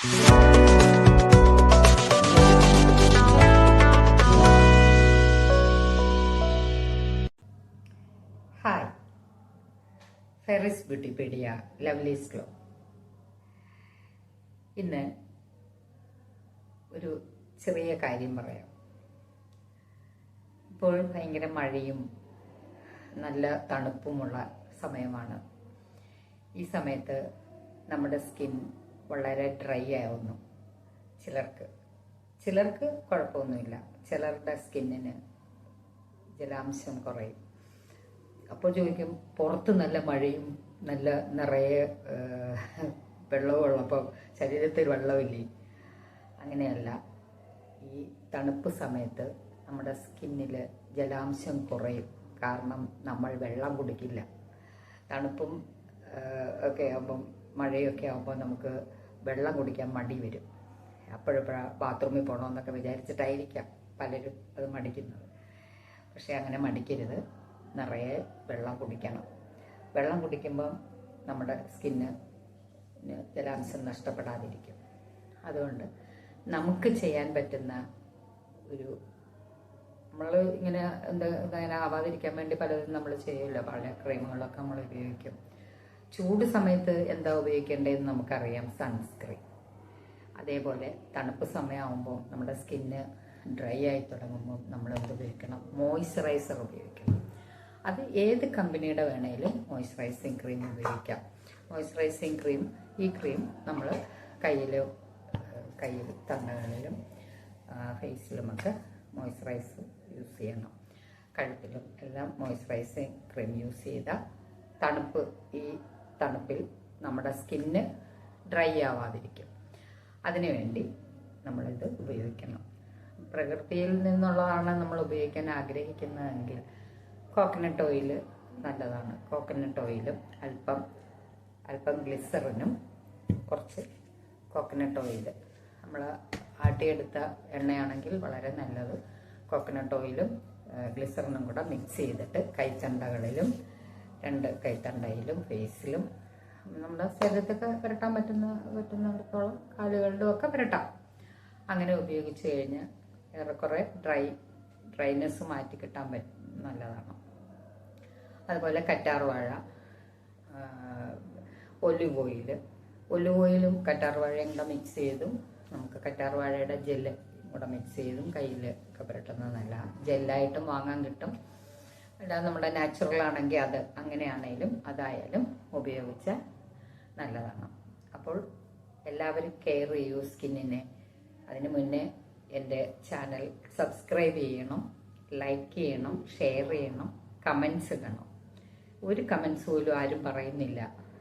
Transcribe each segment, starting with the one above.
Hi ഫെറിസ് ബ്യൂട്ടിപീഡിയ ലവ്ലീസ് glow ഇന്ന് ഒരു ചെറിയ കാര്യം പറയാം. ഇപ്പോൾ ഭയങ്കര മഴയും നല്ല തണുപ്പുമുള്ള സമയമാണ്. ഈ സമയത്ത് നമ്മുടെ സ്കിൻ വളരെ ഡ്രൈ ആവുന്നു. ചിലർക്ക് ചിലർക്ക് കുഴപ്പമൊന്നുമില്ല. ചിലരുടെ സ്കിന്നിന് ജലാംശം കുറയും. അപ്പോൾ ചോദിക്കും പുറത്ത് നല്ല മഴയും നല്ല നിറയെ വെള്ളവും ഉള്ളപ്പോൾ ശരീരത്തിൽ വെള്ളമില്ലേ? അങ്ങനെയല്ല. ഈ തണുപ്പ് സമയത്ത് നമ്മുടെ സ്കിന്നിൽ ജലാംശം കുറയും. കാരണം നമ്മൾ വെള്ളം കുടിക്കില്ല. തണുപ്പും ഒക്കെ ആകുമ്പം മഴയൊക്കെ ആകുമ്പോൾ നമുക്ക് വെള്ളം കുടിക്കാൻ മടി വരും. അപ്പോഴപ്പോഴാണ് ബാത്റൂമിൽ പോകണമെന്നൊക്കെ വിചാരിച്ചിട്ടായിരിക്കാം പലരും അത് മടിക്കുന്നത്. പക്ഷേ അങ്ങനെ മടിക്കരുത്. നിറയെ വെള്ളം കുടിക്കണം. വെള്ളം കുടിക്കുമ്പം നമ്മുടെ സ്കിന്ന് ജലാംശം നഷ്ടപ്പെടാതിരിക്കും. അതുകൊണ്ട് നമുക്ക് ചെയ്യാൻ പറ്റുന്ന ഒരു നമ്മൾ ഇങ്ങനെ എന്താ ഇങ്ങനെ ആവാതിരിക്കാൻ വേണ്ടി പലതും നമ്മൾ ചെയ്യുമല്ലോ. പല ക്രീമുകളൊക്കെ നമ്മൾ ഉപയോഗിക്കും. ചൂട് സമയത്ത് എന്താ ഉപയോഗിക്കേണ്ടതെന്ന് നമുക്കറിയാം സൺസ്ക്രീൻ അതേപോലെ തണുപ്പ് സമയമാകുമ്പോൾ നമ്മുടെ സ്കിന്ന് ഡ്രൈ ആയി തുടങ്ങുമ്പോൾ നമ്മൾ എന്ത് ഉപയോഗിക്കണം? മോയ്സ്ചറൈസർ ഉപയോഗിക്കണം. അത് ഏത് കമ്പനിയുടെ വേണേലും മോയ്സ്ചറൈസിങ് ക്രീം ഉപയോഗിക്കാം. മോയ്സ്ചറൈസിങ് ക്രീം ഈ ക്രീം നമ്മൾ കയ്യിൽ കയ്യിൽ തണ്ടകളിലും ഫേസിലുമൊക്കെ മോയ്സ്ചറൈസ് യൂസ് ചെയ്യണം. കഴുത്തിലും എല്ലാം മോയ്സ്ചറൈസിങ് ക്രീം യൂസ് ചെയ്താൽ തണുപ്പ് ഈ തണുപ്പിൽ നമ്മുടെ സ്കിന്ന് ഡ്രൈ ആവാതിരിക്കും. അതിനുവേണ്ടി നമ്മളിത് ഉപയോഗിക്കണം. പ്രകൃതിയിൽ നിന്നുള്ളതാണ് നമ്മൾ ഉപയോഗിക്കാൻ ആഗ്രഹിക്കുന്നതെങ്കിൽ കോക്കനട്ട് ഓയിൽ നല്ലതാണ്. കോക്കനട്ട് ഓയിലും അല്പം അല്പം ഗ്ലിസറിനും കുറച്ച് കോക്കനട്ട് ഓയിൽ നമ്മൾ ആട്ടിയെടുത്ത എണ്ണയാണെങ്കിൽ വളരെ നല്ലത്. കോക്കനട്ട് ഓയിലും ഗ്ലിസറിനും കൂടെ മിക്സ് ചെയ്തിട്ട് കൈച്ചണ്ടകളിലും രണ്ട് കൈത്തണ്ടയിലും ഫേസിലും നമ്മുടെ ശരീരത്തൊക്കെ പുരട്ടാൻ പറ്റുന്ന പറ്റുന്നിടത്തോളം കാലുകളിലും ഒക്കെ പുരട്ടാം. അങ്ങനെ ഉപയോഗിച്ച് കഴിഞ്ഞ് ഏറെക്കുറെ ഡ്രൈ ഡ്രൈനെസ് മാറ്റി കിട്ടാൻ പറ്റും നല്ലതാണ്. അതുപോലെ കറ്റാർവാഴ ഒലിവ് ഓയിൽ ഒലിവ് ഓയിലും കറ്റാർവാഴയും കൂടെ മിക്സ് ചെയ്തും നമുക്ക് കറ്റാർവാഴയുടെ ജെല്ല് കൂടെ മിക്സ് ചെയ്തും കയ്യിൽ ഒക്കെ പുരട്ടുന്നത് നല്ലതാണ്. ജെല്ലായിട്ടും വാങ്ങാൻ കിട്ടും. അല്ലാതെ നമ്മുടെ നാച്ചുറൽ ആണെങ്കിൽ അത് അങ്ങനെയാണേലും അതായാലും ഉപയോഗിച്ച നല്ലതാണ്. അപ്പോൾ എല്ലാവരും കെയർ ചെയ്യൂ സ്കിന്നിനെ. അതിന് മുന്നേ എന്റെ ചാനൽ സബ്സ്ക്രൈബ് ചെയ്യണം ലൈക്ക് ചെയ്യണം ഷെയർ ചെയ്യണം കമൻസ് ഇടണം. ഒരു കമൻസ് പോലും ആരും പറയുന്നില്ല.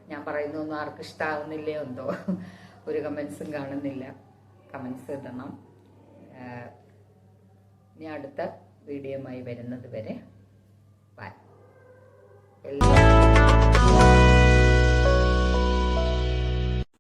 ഞാൻ പറയുന്നൊന്നും ആർക്കും ഇഷ്ടാവുന്നില്ലേ എന്തോ? ഒരു കമൻസും കാണുന്നില്ല. കമൻസ് ഇടണം. ഞാൻ അടുത്ത വീഡിയോയുമായി വരുന്നത് വരെ ബൈ എല്ലാ